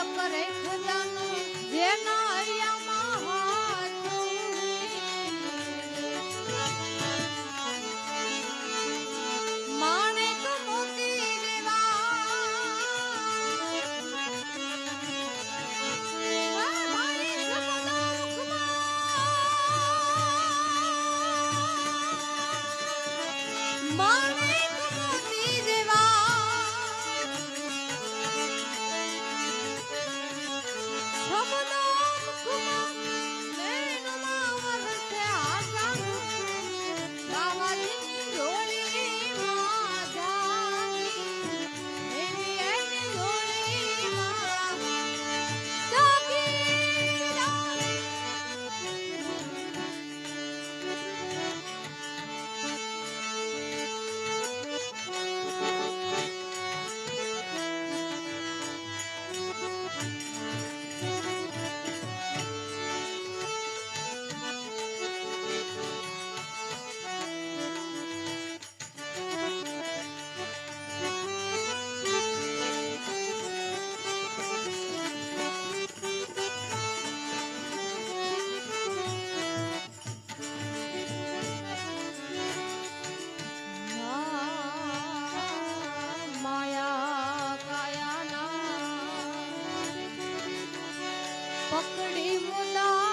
કમળ પર જેનો पगड़ी मुला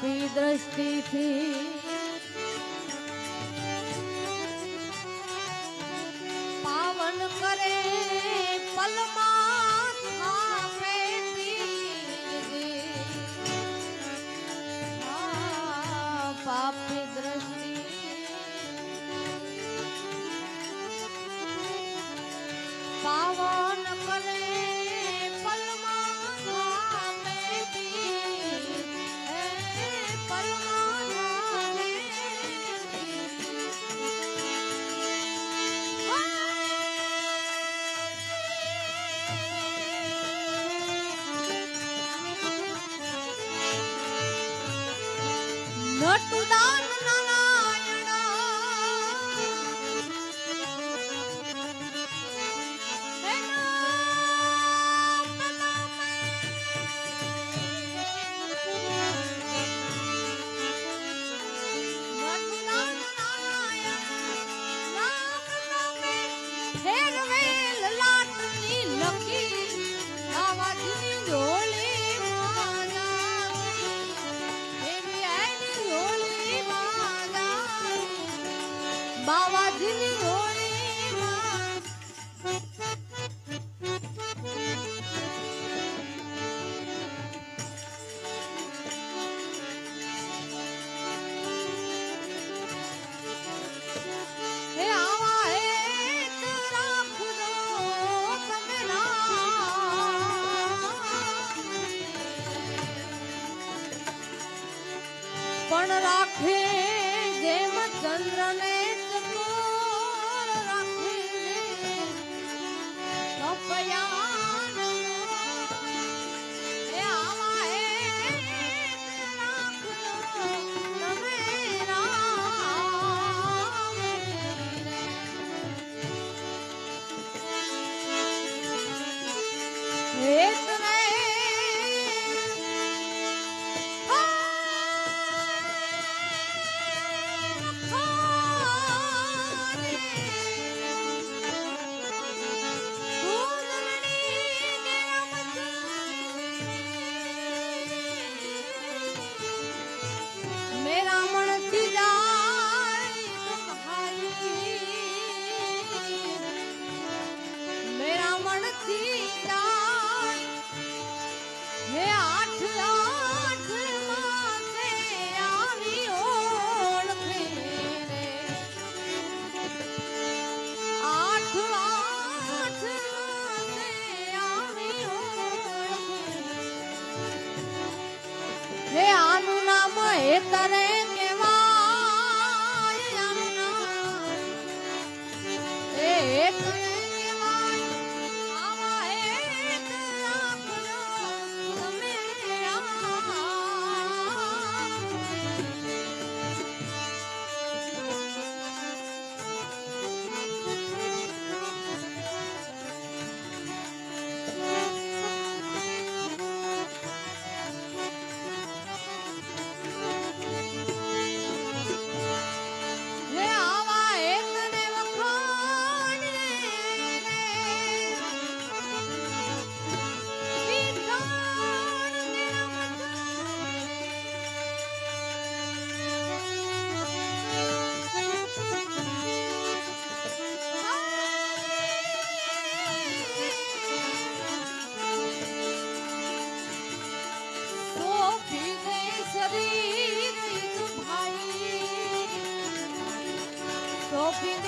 આપી દ્રષ્ટિથી પાવન કરે પલમા પણ રાખે જેમ ચંદ્રને তারে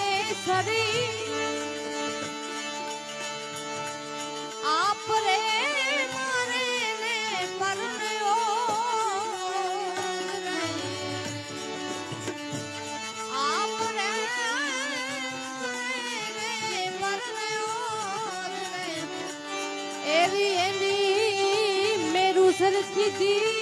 રે સરી આપ રે મારે રે પરણ્યો આપ રે રે પરણ્યો એવી એની મેરું સરખી દી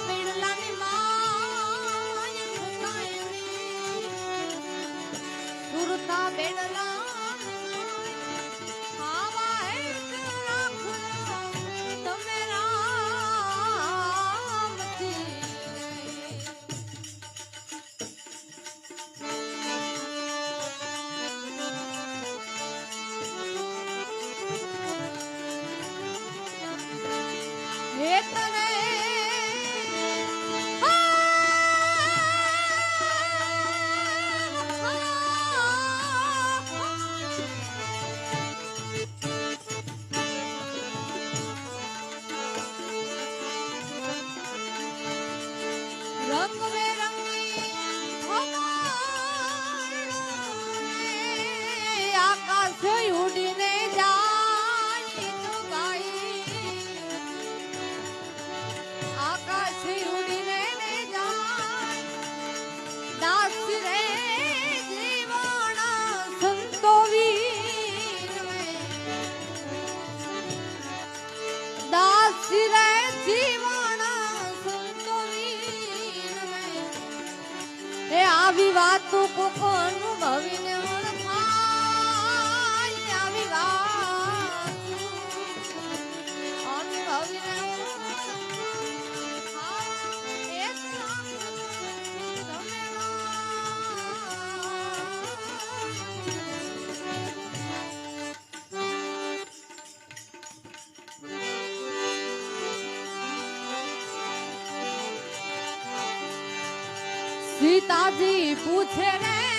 આવી વાતો કોકો અનુભવીને સીતાજી પૂછે રે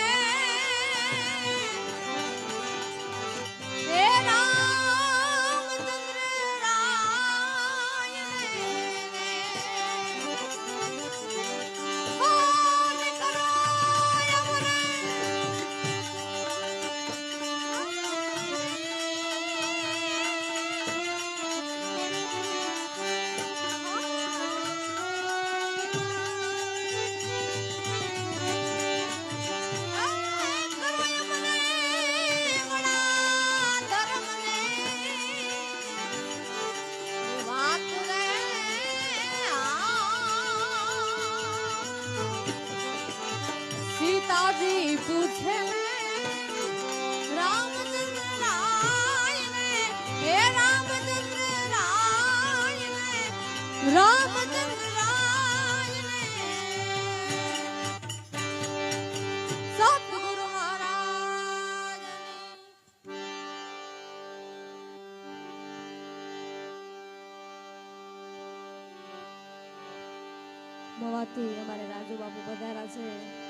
મવાથી અમારે રાજુ બાપુ પધારા છે.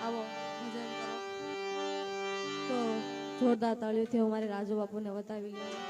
આવો ભજન તો જોરદાર તાળીઓથી મારે રાજુ બાપુને બતાવી ગયા